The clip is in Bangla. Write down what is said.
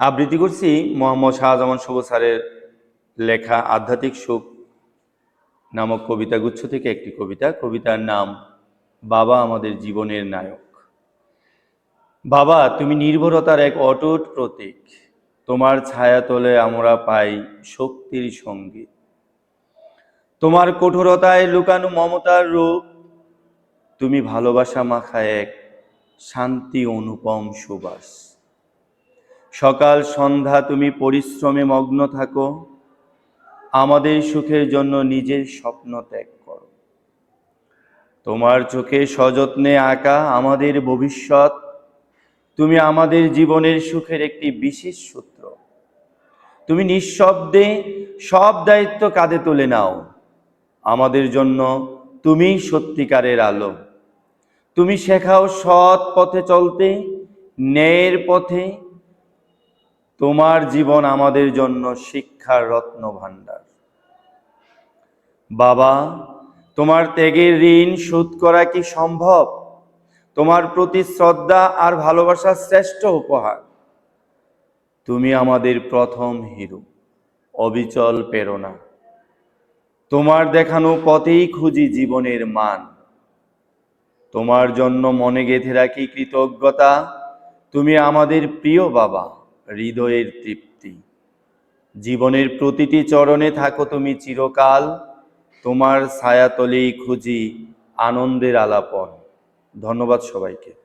আবৃত্তি করছি মোহাম্মদ শাহজামান শুভ স্যারের লেখা আধ্যাত্মিক সুখ নামক কবিতা গুচ্ছ থেকে একটি কবিতা। কবিতার নাম, বাবা আমাদের জীবনের নায়ক। বাবা, তুমি নির্ভরতার এক অটুট প্রতীক। তোমার ছায়া তোলে আমরা পাই শক্তির সঙ্গী। তোমার কঠোরতায় লুকানো মমতার রূপ। তুমি ভালোবাসা মাখা এক শান্তি অনুপম সুবাস। সকাল সন্ধ্যা তুমি পরিশ্রমে মগ্ন থাকো। আমাদের সুখের জন্য নিজের স্বপ্ন ত্যাগ করো। তোমার চোখে সযত্নে আঁকা আমাদের ভবিষ্যৎ। তুমি আমাদের জীবনের সুখের একটি বিশেষ সূত্র। তুমি নিঃশব্দে সব দায়িত্ব কাঁধে তুলে নাও। আমাদের জন্য তুমি সত্যিকারের আলো। তুমি শেখাও সৎ পথে চলতে, ন্যায়ের পথে তোমার জীবন আমাদের জন্য শিক্ষার রত্ন ভাণ্ডার বাবা, তোমার ত্যাগের ঋণ শোধ করা কি সম্ভব? তোমার প্রতি শ্রদ্ধা আর ভালোবাসার শ্রেষ্ঠ উপহার। তুমি আমাদের প্রথম হিরো, অবিচল প্রেরণা। তোমার দেখানো পথেই খুঁজি জীবনের মান। তোমার জন্য মনে গেঁথে রাখি কৃতজ্ঞতা। তুমি আমাদের প্রিয় বাবা। হৃদয়ের তৃপ্তি। জীবনের প্রতিটি চরণে থাকো তুমি চিরকাল। তোমার ছায়াতলেই খুঁজি আনন্দের আলাপন। ধন্যবাদ সবাইকে।